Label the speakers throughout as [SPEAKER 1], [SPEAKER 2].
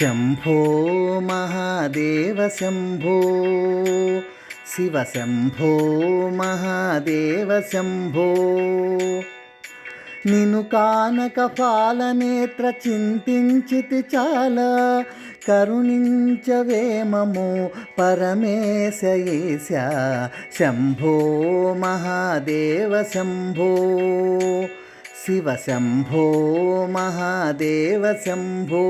[SPEAKER 1] శంభో మహాదేవ శంభో శివ శంభో మహాదేవ శంభో. నిను కానక పాలనేత్ర చింతించితి చాలా కరుణించవేమము పరమేశయేశ శంభో మహాదేవ శంభో. శివ శంభో మహాదేవ శంభో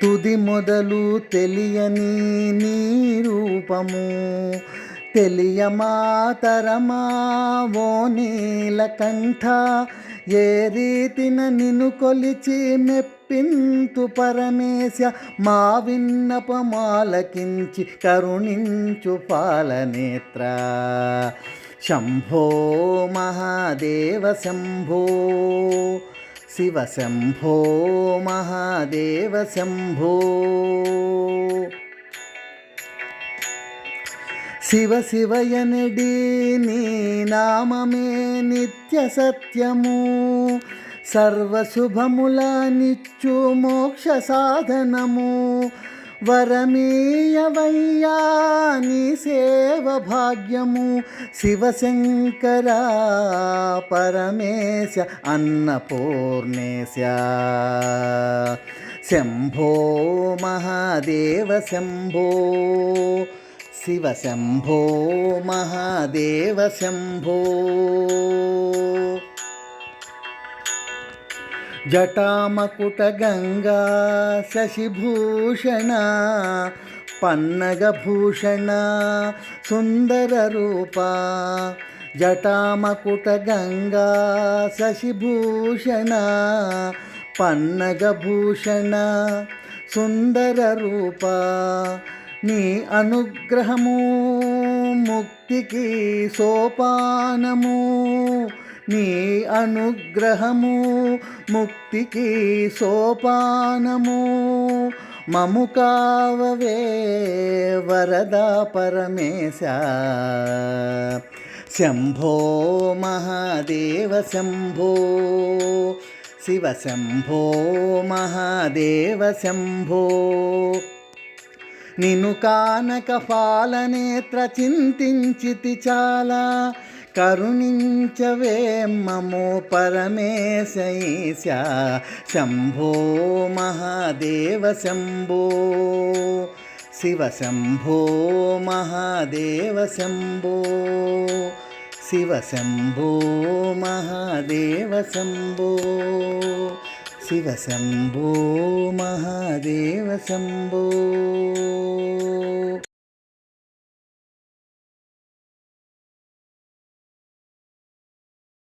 [SPEAKER 1] తుది మొదలు తెలియని నీ రూపము తెలియమాతరమా ఓ నీలకంఠ ఏ రీతిన నిన్ను కొలిచి మెప్పింతు పరమేశ మా విన్నపమాలకించి కరుణించు పాలనేత్ర శంభో మహాదేవ శంభో శివ శంభో మహాదేవ శంభో. శివ శివయనడి నీ నామమే నిత్య సత్యము సర్వశుభముల నిచ్చు మోక్ష సాధనము. వరమేయవయ్యా నీ సేవ భాగ్యము శివశంకర పరమేశ అన్నపూర్ణేశ. శంభో మహాదేవ శంభో శివ శంభో మహాదేవ శంభో. జటామకుట గంగా శశిభూషణ పన్నగభూషణ సుందర రూప. జటామకుట గంగా శశిభూషణ పన్నగభూషణ సుందర రూప. నీ అనుగ్రహము ముక్తికి సోపానము నీ అనుగ్రహము ముక్తికి సోపానము. మము కావవే వరద పరమేశ. శంభో మహాదేవ శంభో. శివ శంభో మహాదేవ శంభో. నిను కానక పాలనేత్ర చింతించితి చాలా. కరుణించవేమము పరమేశ ఈశ శంభో మహాదేవ శంభో. శివ శంభో మహాదేవ శంభో. శివ శంభో మహాదేవ శంభో. శివ శంభో మహాదేవ శంభో.